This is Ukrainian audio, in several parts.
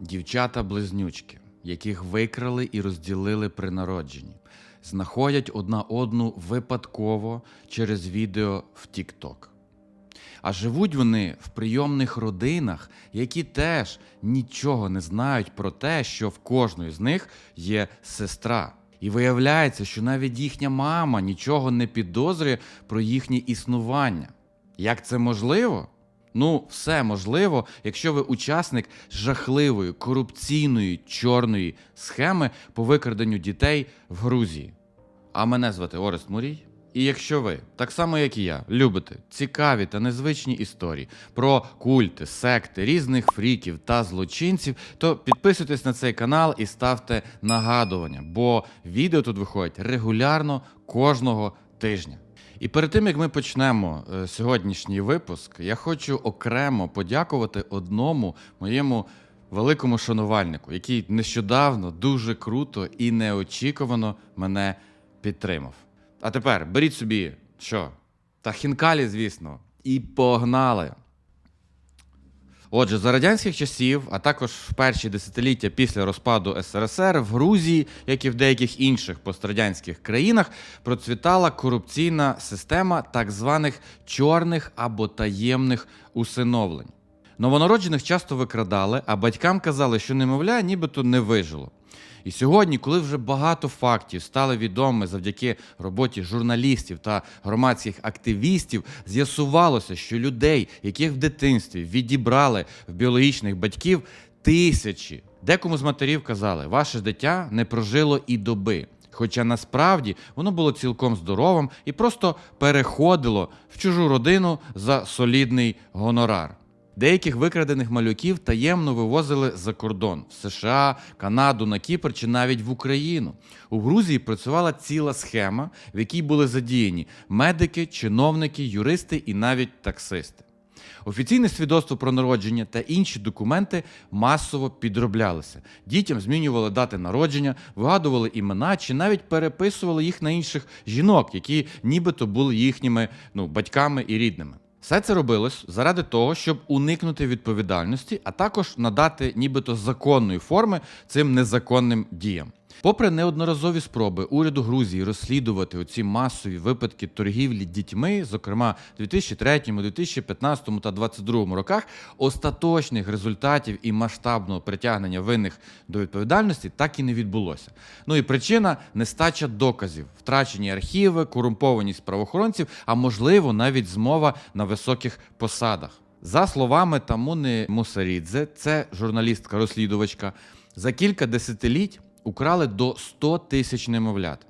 Дівчата-близнючки, яких викрали і розділили при народженні, знаходять одна одну випадково через відео в TikTok. А живуть вони в прийомних родинах, які теж нічого не знають про те, що в кожної з них є сестра. І виявляється, що навіть їхня мама нічого не підозрює про їхнє існування. Як це можливо? Ну, все можливо, якщо ви учасник жахливої корупційної чорної схеми по викраденню дітей в Грузії. А мене звати Орест Мурій. І якщо ви, так само як і я, любите цікаві та незвичні історії про культи, секти, різних фріків та злочинців, то підписуйтесь на цей канал і ставте нагадування, бо відео тут виходять регулярно кожного тижня. І перед тим як ми почнемо е, сьогоднішній випуск, я хочу окремо подякувати одному моєму великому шанувальнику, який нещодавно дуже круто і неочікувано мене підтримав. А тепер беріть собі що? Та хінкалі, звісно, і погнали. Отже, за радянських часів, а також в перші десятиліття після розпаду СРСР в Грузії, як і в деяких інших пострадянських країнах, процвітала корупційна система так званих чорних або таємних усиновлень. Новонароджених часто викрадали, а батькам казали, що немовля нібито не вижило. І сьогодні, коли вже багато фактів стали відомі завдяки роботі журналістів та громадських активістів, з'ясувалося, що людей, яких в дитинстві відібрали в біологічних батьків, тисячі. Декому з матерів казали, ваше дитя не прожило і доби. Хоча насправді воно було цілком здоровим і просто переходило в чужу родину за солідний гонорар. Деяких викрадених малюків таємно вивозили за кордон в США, Канаду, на Кіпр чи навіть в Україну. У Грузії працювала ціла схема, в якій були задіяні медики, чиновники, юристи і навіть таксисти. Офіційне свідоцтво про народження та інші документи масово підроблялися. Дітям змінювали дати народження, вигадували імена чи навіть переписували їх на інших жінок, які нібито були їхніми ну, батьками і рідними. Все це робилось заради того, щоб уникнути відповідальності, а також надати нібито законної форми цим незаконним діям. Попри неодноразові спроби уряду Грузії розслідувати оці масові випадки торгівлі дітьми, зокрема в 2003, 2015 та 2022 роках, остаточних результатів і масштабного притягнення винних до відповідальності так і не відбулося. Ну і причина нестача доказів, втрачені архіви, корумпованість правоохоронців, а можливо навіть змова на високих посадах. За словами Тамуни Мусарідзе, це журналістка-розслідувачка, за кілька десятиліть украли до 100 тисяч немовлят.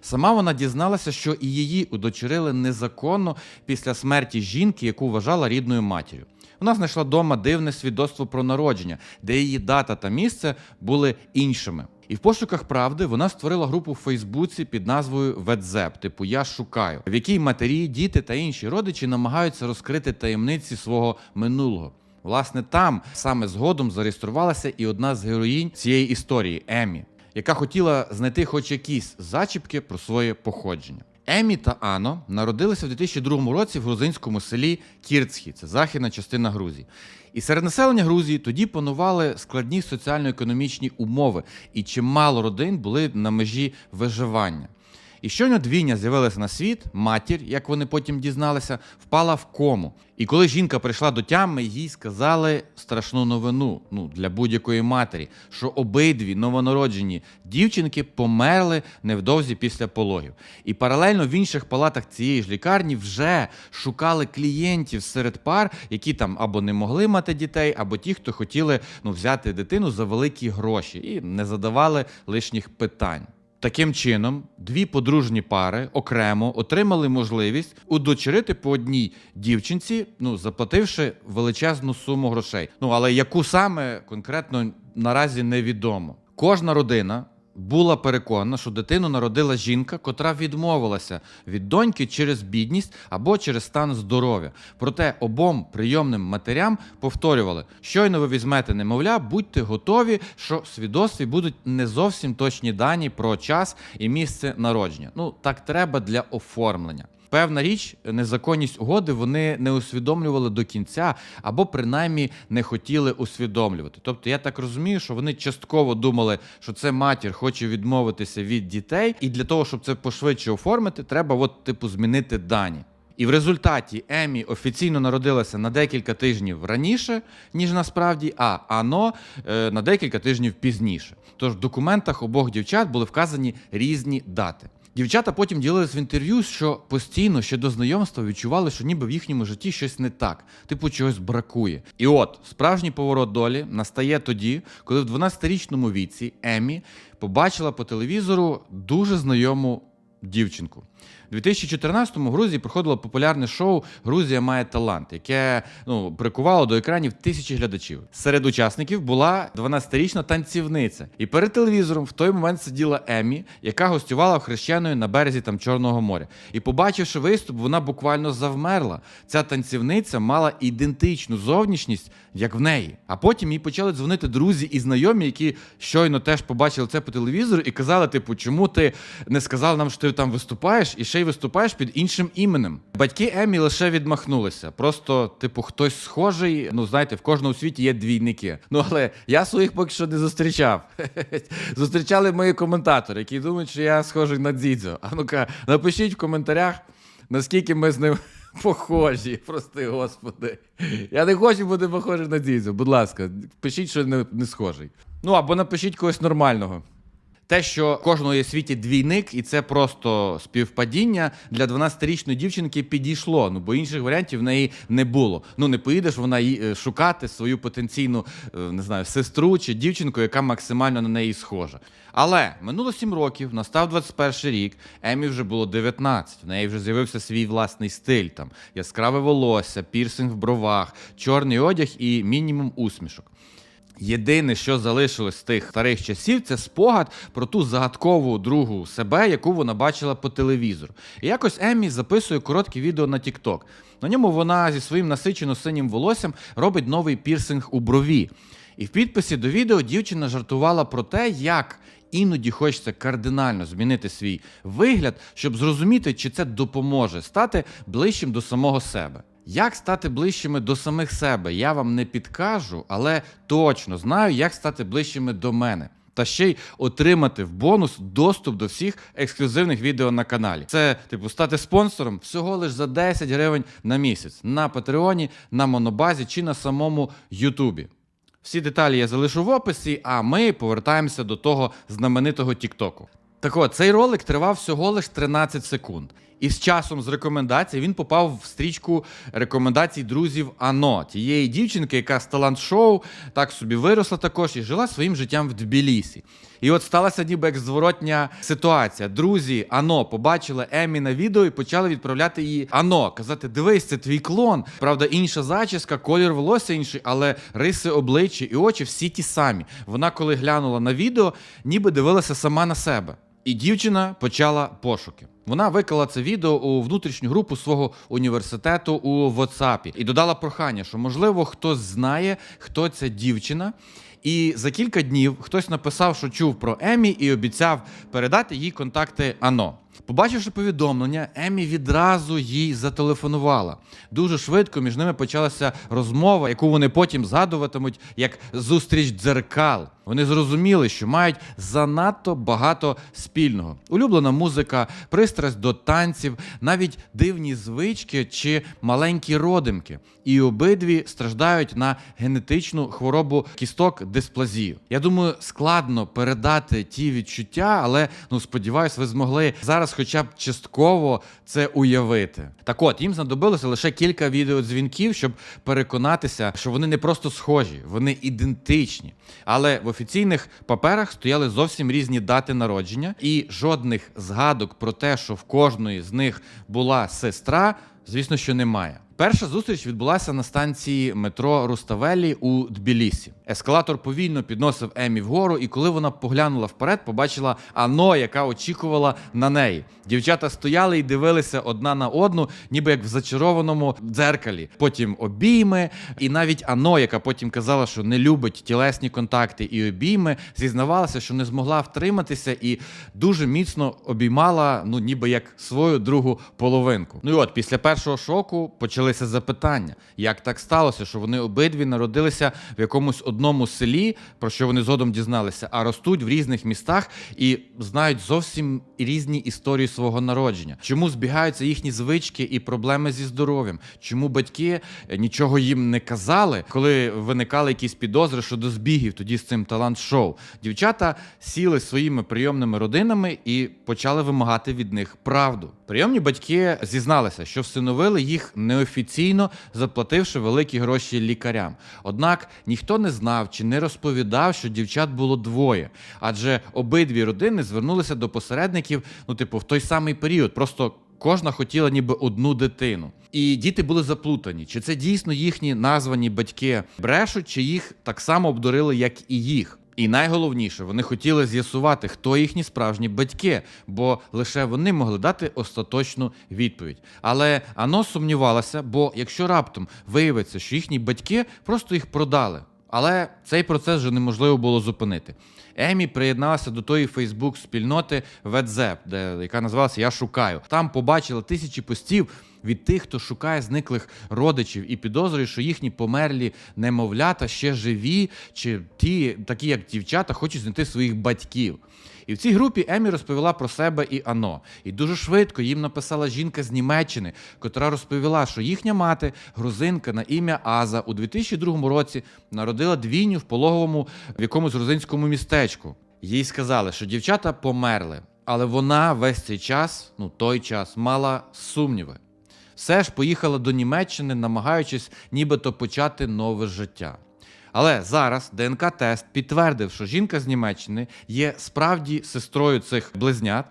Сама вона дізналася, що і її удочерили незаконно після смерті жінки, яку вважала рідною матір'ю. Вона знайшла вдома дивне свідоцтво про народження, де її дата та місце були іншими. І в пошуках правди вона створила групу в Фейсбуці під назвою Ведзеп, типу Я шукаю, в якій матері, діти та інші родичі намагаються розкрити таємниці свого минулого. Власне, там саме згодом зареєструвалася і одна з героїнь цієї історії Емі, яка хотіла знайти хоч якісь зачіпки про своє походження. Емі та Ано народилися в 2002 році в грузинському селі Кірцхі, це західна частина Грузії. І серед населення Грузії тоді панували складні соціально-економічні умови, і чимало родин були на межі виживання. І щойно двійня з'явилася на світ, матір, як вони потім дізналися, впала в кому. І коли жінка прийшла до тями, їй сказали страшну новину ну, для будь-якої матері, що обидві новонароджені дівчинки померли невдовзі після пологів. І паралельно в інших палатах цієї ж лікарні вже шукали клієнтів серед пар, які там або не могли мати дітей, або ті, хто хотіли ну, взяти дитину за великі гроші і не задавали лишніх питань. Таким чином, дві подружні пари окремо отримали можливість удочерити по одній дівчинці, ну заплативши величезну суму грошей. Ну але яку саме конкретно наразі невідомо. Кожна родина була переконана, що дитину народила жінка, котра відмовилася від доньки через бідність або через стан здоров'я. Проте обом прийомним матерям повторювали: щойно ви візьмете немовля, будьте готові, що в свідоцтві будуть не зовсім точні дані про час і місце народження. Ну так треба для оформлення. Певна річ, незаконність угоди вони не усвідомлювали до кінця, або принаймні не хотіли усвідомлювати. Тобто, я так розумію, що вони частково думали, що це матір хоче відмовитися від дітей, і для того, щоб це пошвидше оформити, треба, от, типу, змінити дані. І в результаті Емі офіційно народилася на декілька тижнів раніше, ніж насправді, а Ано е, на декілька тижнів пізніше. Тож в документах обох дівчат були вказані різні дати. Дівчата потім ділились в інтерв'ю, що постійно ще до знайомства відчували, що ніби в їхньому житті щось не так, типу чогось бракує. І от справжній поворот долі настає тоді, коли в 12-річному віці Емі побачила по телевізору дуже знайому дівчинку. У 2014-му в Грузії проходило популярне шоу Грузія має талант, яке ну прикувало до екранів тисячі глядачів. Серед учасників була 12-річна танцівниця. І перед телевізором в той момент сиділа Емі, яка гостювала в хрещеної на березі там Чорного моря. І побачивши виступ, вона буквально завмерла. Ця танцівниця мала ідентичну зовнішність, як в неї. А потім їй почали дзвонити друзі і знайомі, які щойно теж побачили це по телевізору, і казали: типу, чому ти не сказав нам, що ти там виступаєш, і ще й виступаєш під іншим іменем. Батьки Емі лише відмахнулися. Просто, типу, хтось схожий. Ну, знаєте, в кожному світі є двійники. Ну але я своїх поки що не зустрічав. Зустрічали мої коментатори, які думають, що я схожий на Дзідзо. А ну-ка, напишіть в коментарях, наскільки ми з ним. Похожі, прости господи. Я не хочу бути похожий на Дзідзо. Будь ласка, пишіть, що не, не схожий. Ну або напишіть когось нормального. Те, що кожного є світі двійник, і це просто співпадіння для 12-річної дівчинки підійшло. Ну бо інших варіантів в неї не було. Ну не поїдеш вона е, шукати свою потенційну е, не знаю сестру чи дівчинку, яка максимально на неї схожа. Але минуло 7 років, настав 21 рік. Емі вже було 19, В неї вже з'явився свій власний стиль. Там яскраве волосся, пірсинг в бровах, чорний одяг і мінімум усмішок. Єдине, що залишилось з тих старих часів, це спогад про ту загадкову другу себе, яку вона бачила по телевізору. І якось Еммі записує коротке відео на TikTok. На ньому вона зі своїм насичено синім волоссям робить новий пірсинг у брові. І в підписі до відео дівчина жартувала про те, як іноді хочеться кардинально змінити свій вигляд, щоб зрозуміти, чи це допоможе стати ближчим до самого себе. Як стати ближчими до самих себе, я вам не підкажу, але точно знаю, як стати ближчими до мене. Та ще й отримати в бонус доступ до всіх ексклюзивних відео на каналі. Це, типу, стати спонсором всього лиш за 10 гривень на місяць на Патреоні, на Монобазі чи на самому Ютубі. Всі деталі я залишу в описі, а ми повертаємося до того знаменитого Тіктоку. Так от, цей ролик тривав всього лиш 13 секунд. І з часом з рекомендацій він попав в стрічку рекомендацій друзів Ано, тієї дівчинки, яка з талант-шоу так собі виросла також і жила своїм життям в Тбілісі. І от сталася ніби як зворотня ситуація. Друзі Ано побачили Емі на відео і почали відправляти її Ано, казати: дивись, це твій клон. Правда, інша зачіска, колір волосся інший, але риси обличчя і очі всі ті самі. Вона, коли глянула на відео, ніби дивилася сама на себе. І дівчина почала пошуки. Вона виклала це відео у внутрішню групу свого університету у WhatsApp і додала прохання, що можливо хтось знає, хто ця дівчина. І за кілька днів хтось написав, що чув про Емі, і обіцяв передати їй контакти Ано. Побачивши повідомлення, Емі відразу їй зателефонувала. Дуже швидко між ними почалася розмова, яку вони потім згадуватимуть як зустріч дзеркал. Вони зрозуміли, що мають занадто багато спільного: улюблена музика, пристрасть до танців, навіть дивні звички чи маленькі родимки. І обидві страждають на генетичну хворобу кісток дисплазію. Я думаю, складно передати ті відчуття, але ну сподіваюсь, ви змогли зараз, хоча б частково це уявити. Так от їм знадобилося лише кілька відеодзвінків, щоб переконатися, що вони не просто схожі, вони ідентичні. Але в офіційних паперах стояли зовсім різні дати народження, і жодних згадок про те, що в кожної з них була сестра, звісно, що немає. Перша зустріч відбулася на станції метро Руставелі у Тбілісі. Ескалатор повільно підносив Емі вгору, і коли вона поглянула вперед, побачила Ано, яка очікувала на неї. Дівчата стояли і дивилися одна на одну, ніби як в зачарованому дзеркалі. Потім обійми, і навіть Ано, яка потім казала, що не любить тілесні контакти і обійми, зізнавалася, що не змогла втриматися і дуже міцно обіймала, ну ніби як свою другу половинку. Ну і от після першого шоку почалися запитання, як так сталося, що вони обидві народилися в якомусь одному селі, про що вони згодом дізналися, а ростуть в різних містах і знають зовсім різні історії свого народження. Чому збігаються їхні звички і проблеми зі здоров'ям? Чому батьки е, нічого їм не казали, коли виникали якісь підозри щодо збігів тоді з цим талант-шоу? Дівчата сіли своїми прийомними родинами і почали вимагати від них правду. Прийомні батьки зізналися, що всиновили їх неофіційно, заплативши великі гроші лікарям. Однак ніхто не знав чи не розповідав, що дівчат було двоє, адже обидві родини звернулися до посередників, ну, типу, в той самий період. Просто кожна хотіла ніби одну дитину. І діти були заплутані, чи це дійсно їхні названі батьки брешуть, чи їх так само обдурили, як і їх. І найголовніше, вони хотіли з'ясувати, хто їхні справжні батьки, бо лише вони могли дати остаточну відповідь. Але Ано сумнівалася, бо якщо раптом виявиться, що їхні батьки просто їх продали. Але цей процес вже неможливо було зупинити. Емі приєдналася до тої Фейсбук-спільноти WhatsApp, де яка називалася Я шукаю. Там побачила тисячі постів від тих, хто шукає зниклих родичів і підозрює, що їхні померлі немовлята ще живі, чи ті, такі як дівчата, хочуть знайти своїх батьків. І в цій групі Емі розповіла про себе і Ано. І дуже швидко їм написала жінка з Німеччини, котра розповіла, що їхня мати, грузинка на ім'я Аза, у 2002 році народила двійню в пологовому в якомусь грузинському містечку. Їй сказали, що дівчата померли, але вона весь цей час, ну той час, мала сумніви. Все ж поїхала до Німеччини, намагаючись нібито почати нове життя. Але зараз ДНК-тест підтвердив, що жінка з Німеччини є справді сестрою цих близнят,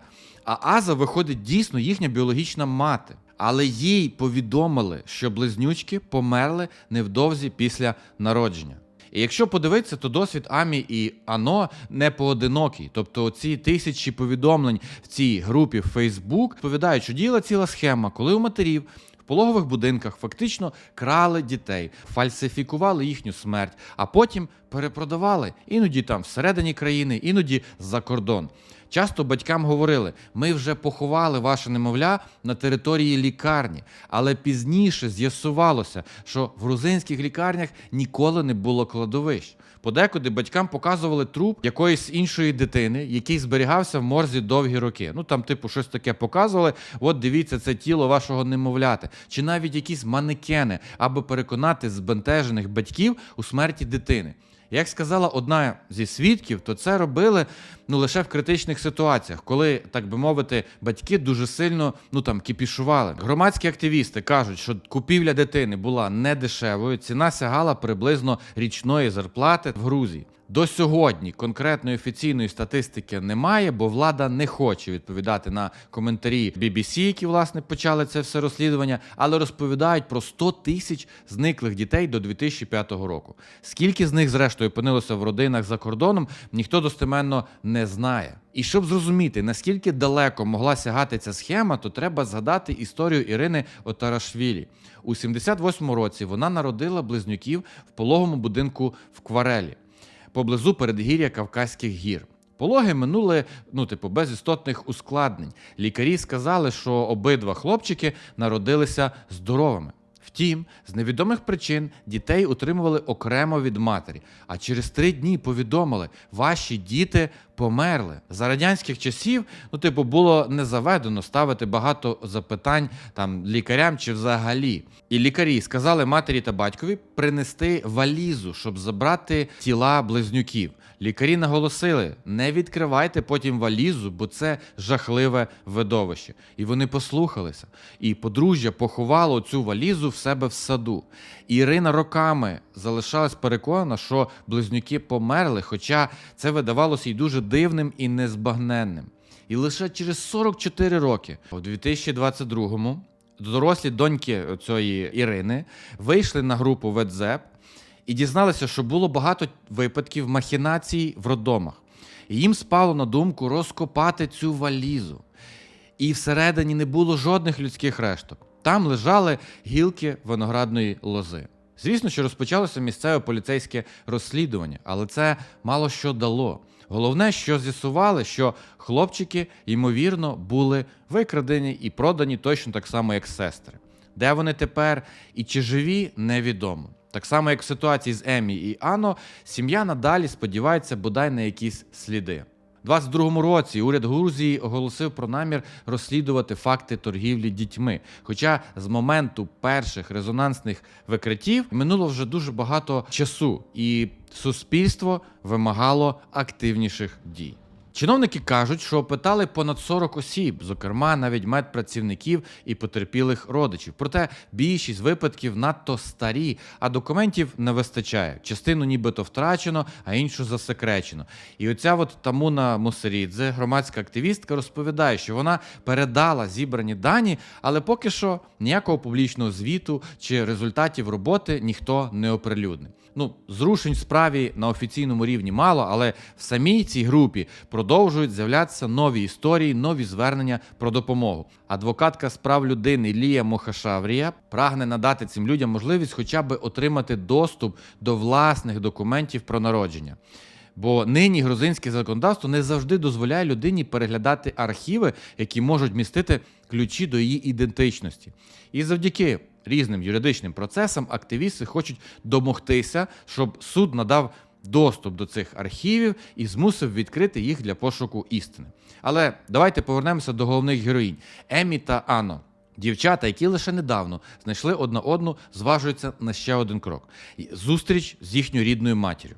а Аза виходить дійсно їхня біологічна мати. Але їй повідомили, що близнючки померли невдовзі після народження. І якщо подивитися, то досвід Амі і Ано не поодинокий. Тобто ці тисячі повідомлень в цій групі в Фейсбук повідають, що діяла ціла схема, коли у матерів в пологових будинках фактично крали дітей, фальсифікували їхню смерть, а потім перепродавали іноді там всередині країни, іноді за кордон. Часто батькам говорили: ми вже поховали ваше немовля на території лікарні, але пізніше з'ясувалося, що в грузинських лікарнях ніколи не було кладовищ. Подекуди батькам показували труп якоїсь іншої дитини, який зберігався в морзі довгі роки. Ну там, типу, щось таке показували. От дивіться, це тіло вашого немовляти, чи навіть якісь манекени, аби переконати збентежених батьків у смерті дитини. Як сказала одна зі свідків, то це робили ну лише в критичних ситуаціях, коли, так би мовити, батьки дуже сильно ну там кіпішували. Громадські активісти кажуть, що купівля дитини була не дешевою, ціна сягала приблизно річної зарплати в Грузії. До сьогодні конкретної офіційної статистики немає, бо влада не хоче відповідати на коментарі BBC, які власне почали це все розслідування, але розповідають про 100 тисяч зниклих дітей до 2005 року. Скільки з них, зрештою, опинилося в родинах за кордоном, ніхто достеменно не знає. І щоб зрозуміти, наскільки далеко могла сягати ця схема, то треба згадати історію Ірини Отарашвілі. У 78-му році вона народила близнюків в пологовому будинку в Кварелі поблизу передгір'я Кавказьких гір. Пологи минули, ну, типу, без істотних ускладнень. Лікарі сказали, що обидва хлопчики народилися здоровими. Втім, з невідомих причин дітей утримували окремо від матері, а через три дні повідомили, ваші діти померли. За радянських часів, ну, типу, було не заведено ставити багато запитань там лікарям чи взагалі. І лікарі сказали матері та батькові принести валізу, щоб забрати тіла близнюків. Лікарі наголосили: не відкривайте потім валізу, бо це жахливе видовище. І вони послухалися. І подружжя поховало цю валізу в себе в саду. Ірина роками залишалась переконана, що близнюки померли, хоча це видавалося їй дуже дивним і незбагненним. І лише через 44 роки, у 2022-му, дорослі доньки цієї Ірини вийшли на групу WhatsApp і дізналися, що було багато випадків махінацій в роддомах. І їм спало на думку розкопати цю валізу. І всередині не було жодних людських решток. Там лежали гілки виноградної лози. Звісно, що розпочалося місцеве поліцейське розслідування, але це мало що дало. Головне, що з'ясували, що хлопчики, ймовірно, були викрадені і продані точно так само, як сестри. Де вони тепер і чи живі, невідомо. Так само, як в ситуації з Емі і Ано, сім'я надалі сподівається бодай на якісь сліди. У 22-му році уряд Грузії оголосив про намір розслідувати факти торгівлі дітьми. Хоча з моменту перших резонансних викриттів минуло вже дуже багато часу, і суспільство вимагало активніших дій. Чиновники кажуть, що опитали понад 40 осіб, зокрема навіть медпрацівників і потерпілих родичів. Проте більшість випадків надто старі, а документів не вистачає. Частину нібито втрачено, а іншу засекречено. І оця от Тамуна Мусерідзе, громадська активістка, розповідає, що вона передала зібрані дані, але поки що ніякого публічного звіту чи результатів роботи ніхто не оприлюднив. Ну, зрушень справі на офіційному рівні мало, але в самій цій групі продовжують з'являтися нові історії, нові звернення про допомогу. Адвокатка з прав людини Лія Мохашаврія прагне надати цим людям можливість хоча б отримати доступ до власних документів про народження. Бо нині грузинське законодавство не завжди дозволяє людині переглядати архіви, які можуть містити ключі до її ідентичності. І завдяки різним юридичним процесам активісти хочуть домогтися, щоб суд надав доступ до цих архівів і змусив відкрити їх для пошуку істини. Але давайте повернемося до головних героїнь Емі та Ано. Дівчата, які лише недавно знайшли одна одну, зважуються на ще один крок зустріч з їхньою рідною матір'ю.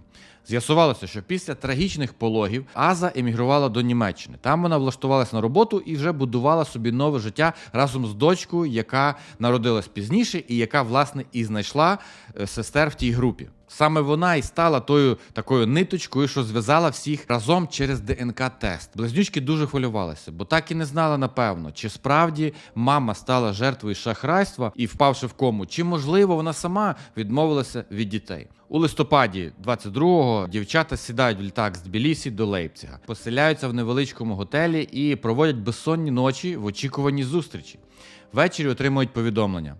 З'ясувалося, що після трагічних пологів Аза емігрувала до Німеччини. Там вона влаштувалася на роботу і вже будувала собі нове життя разом з дочкою, яка народилась пізніше, і яка, власне, і знайшла е, сестер в тій групі. Саме вона і стала тою такою ниточкою, що зв'язала всіх разом через ДНК-тест. Близнючки дуже хвилювалися, бо так і не знали напевно, чи справді мама стала жертвою шахрайства і впавши в кому, чи можливо вона сама відмовилася від дітей. У листопаді 22-го дівчата сідають в літак з Тбілісі до Лейпцига, поселяються в невеличкому готелі і проводять безсонні ночі в очікуванні зустрічі. Ввечері отримують повідомлення.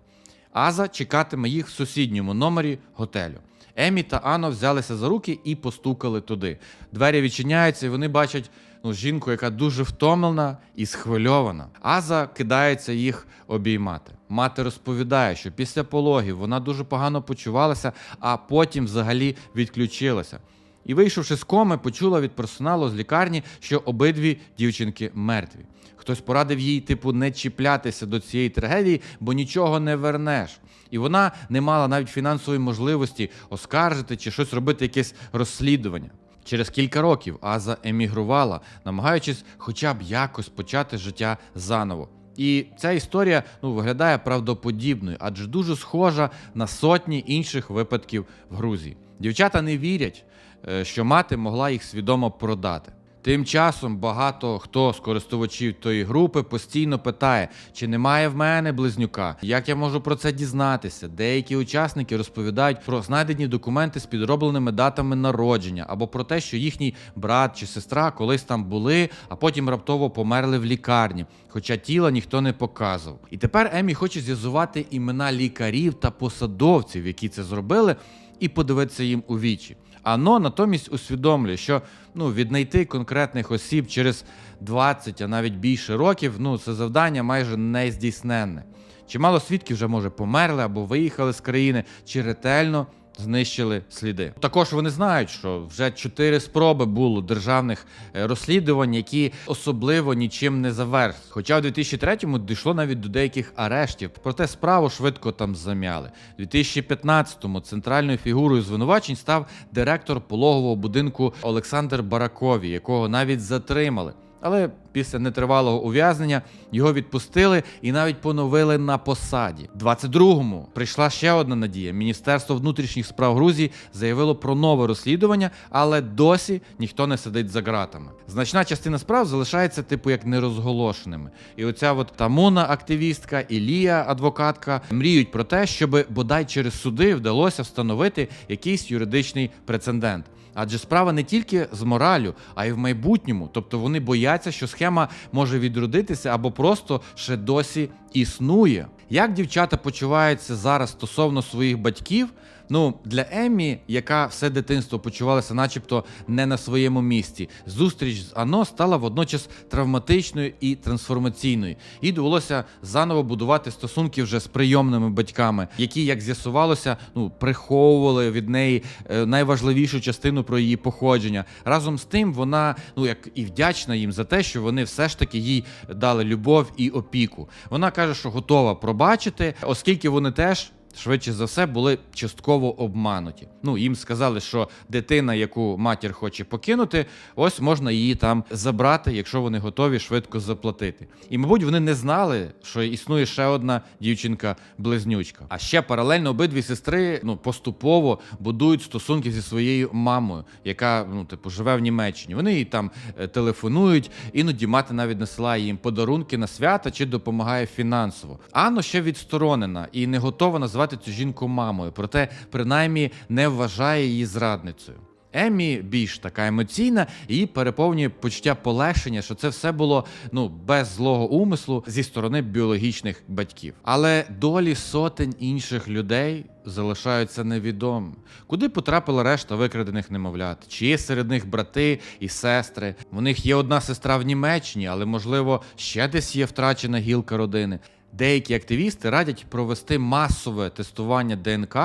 Аза чекатиме їх в сусідньому номері готелю. Емі та Ано взялися за руки і постукали туди. Двері відчиняються, і вони бачать ну, жінку, яка дуже втомлена і схвильована. Аза кидається їх обіймати. Мати розповідає, що після пологів вона дуже погано почувалася, а потім взагалі відключилася. І, вийшовши з коми, почула від персоналу з лікарні, що обидві дівчинки мертві. Хтось порадив їй, типу, не чіплятися до цієї трагедії, бо нічого не вернеш. І вона не мала навіть фінансової можливості оскаржити чи щось робити, якесь розслідування. Через кілька років Аза емігрувала, намагаючись хоча б якось почати життя заново. І ця історія ну, виглядає правдоподібною, адже дуже схожа на сотні інших випадків в Грузії. Дівчата не вірять, е, що мати могла їх свідомо продати. Тим часом багато хто з користувачів тої групи постійно питає, чи немає в мене близнюка, як я можу про це дізнатися. Деякі учасники розповідають про знайдені документи з підробленими датами народження, або про те, що їхній брат чи сестра колись там були, а потім раптово померли в лікарні, хоча тіла ніхто не показував. І тепер Емі хоче з'язувати імена лікарів та посадовців, які це зробили, і подивитися їм у вічі. Ано натомість усвідомлює, що ну, віднайти конкретних осіб через 20, а навіть більше років, ну це завдання майже нездійсненне. Чимало свідків вже може померли або виїхали з країни, чи ретельно знищили сліди. Також вони знають, що вже чотири спроби було державних е, розслідувань, які особливо нічим не завершили. Хоча в 2003-му дійшло навіть до деяких арештів, проте справу швидко там замяли. У 2015-му центральною фігурою звинувачень став директор пологового будинку Олександр Баракові, якого навіть затримали. Але після нетривалого ув'язнення його відпустили і навіть поновили на посаді. 22-му прийшла ще одна надія. Міністерство внутрішніх справ Грузії заявило про нове розслідування, але досі ніхто не сидить за ґратами. Значна частина справ залишається, типу, як нерозголошеними. І оця от Тамуна, активістка, Ілія, адвокатка, мріють про те, щоб бодай через суди вдалося встановити якийсь юридичний прецедент. Адже справа не тільки з моралю, а й в майбутньому. Тобто вони бояться, що схема може відродитися або просто ще досі існує. Як дівчата почуваються зараз стосовно своїх батьків? Ну, для Еммі, яка все дитинство почувалася, начебто не на своєму місці, зустріч з Ано стала водночас травматичною і трансформаційною. Їй довелося заново будувати стосунки вже з прийомними батьками, які, як з'ясувалося, ну приховували від неї е, найважливішу частину про її походження. Разом з тим, вона ну як і вдячна їм за те, що вони все ж таки їй дали любов і опіку. Вона каже, що готова пробачити, оскільки вони теж. Швидше за все були частково обмануті. Ну їм сказали, що дитина, яку матір хоче покинути, ось можна її там забрати, якщо вони готові швидко заплатити. І, мабуть, вони не знали, що існує ще одна дівчинка-близнючка. А ще паралельно обидві сестри ну поступово будують стосунки зі своєю мамою, яка ну типу живе в Німеччині. Вони їй там е, телефонують, іноді мати навіть насилає їм подарунки на свята чи допомагає фінансово. Анно ще відсторонена і не готова назвати цю жінку мамою, проте принаймні не вважає її зрадницею. Еммі більш така емоційна і переповнює почуття полегшення, що це все було ну без злого умислу зі сторони біологічних батьків. Але долі сотень інших людей залишаються невідомими. Куди потрапила решта викрадених немовлят? Чи є серед них брати і сестри? У них є одна сестра в Німеччині, але можливо ще десь є втрачена гілка родини. Деякі активісти радять провести масове тестування ДНК,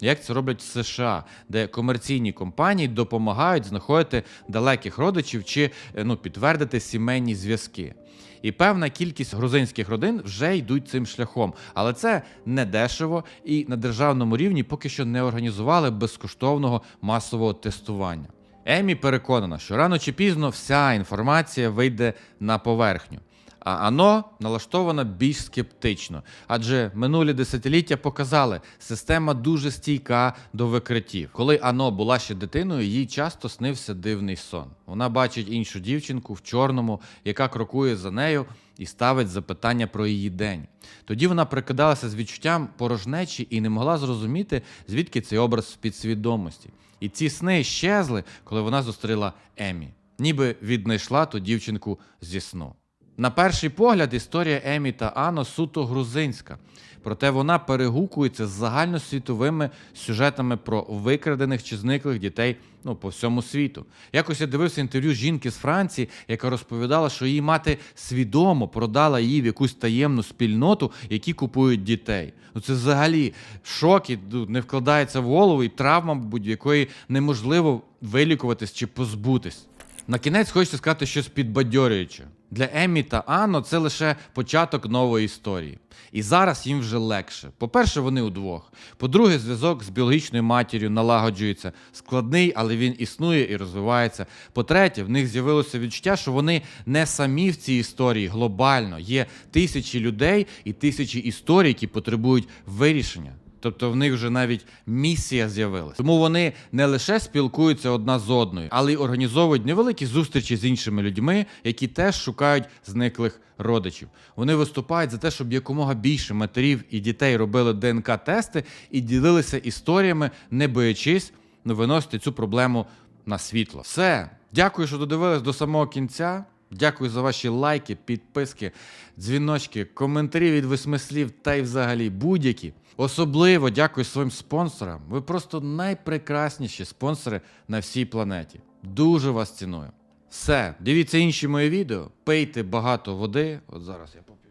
як це роблять в США, де комерційні компанії допомагають знаходити далеких родичів чи е, ну, підтвердити сімейні зв'язки. І певна кількість грузинських родин вже йдуть цим шляхом, але це не дешево і на державному рівні поки що не організували безкоштовного масового тестування. Емі переконана, що рано чи пізно вся інформація вийде на поверхню. А ано налаштована більш скептично, адже минулі десятиліття показали, система дуже стійка до викриттів. Коли ано була ще дитиною, їй часто снився дивний сон. Вона бачить іншу дівчинку в чорному, яка крокує за нею і ставить запитання про її день. Тоді вона прикидалася з відчуттям порожнечі і не могла зрозуміти, звідки цей образ в підсвідомості. І ці сни щезли, коли вона зустріла Емі, ніби віднайшла ту дівчинку зі сну. На перший погляд, історія Емі та Ано суто грузинська, проте вона перегукується з загальносвітовими сюжетами про викрадених чи зниклих дітей ну, по всьому світу. Якось я дивився інтерв'ю жінки з Франції, яка розповідала, що її мати свідомо продала її в якусь таємну спільноту, які купують дітей. Ну це взагалі шок і ну, не вкладається в голову, і травма, мабуть, якої неможливо вилікуватись чи позбутись. На кінець хочеться сказати щось підбадьорююче. Для Еммі та Анно це лише початок нової історії. І зараз їм вже легше. По-перше, вони удвох. По-друге, зв'язок з біологічною матір'ю налагоджується складний, але він існує і розвивається. По-третє, в них з'явилося відчуття, що вони не самі в цій історії глобально. Є тисячі людей і тисячі історій, які потребують вирішення. Тобто в них вже навіть місія з'явилася. Тому вони не лише спілкуються одна з одною, але й організовують невеликі зустрічі з іншими людьми, які теж шукають зниклих родичів. Вони виступають за те, щоб якомога більше матерів і дітей робили ДНК-тести і ділилися історіями, не боячись виносити цю проблему на світло. Все, дякую, що додивились до самого кінця. Дякую за ваші лайки, підписки, дзвіночки, коментарі від восьми слів та й взагалі будь-які. Особливо дякую своїм спонсорам. Ви просто найпрекрасніші спонсори на всій планеті. Дуже вас ціную. Все, дивіться інші мої відео, пийте багато води. От зараз я поп'ю.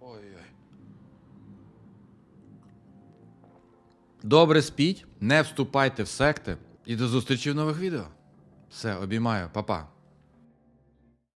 Ой-ой. Добре спіть, не вступайте в секти і до зустрічі в нових відео. Все, обіймаю, па-па.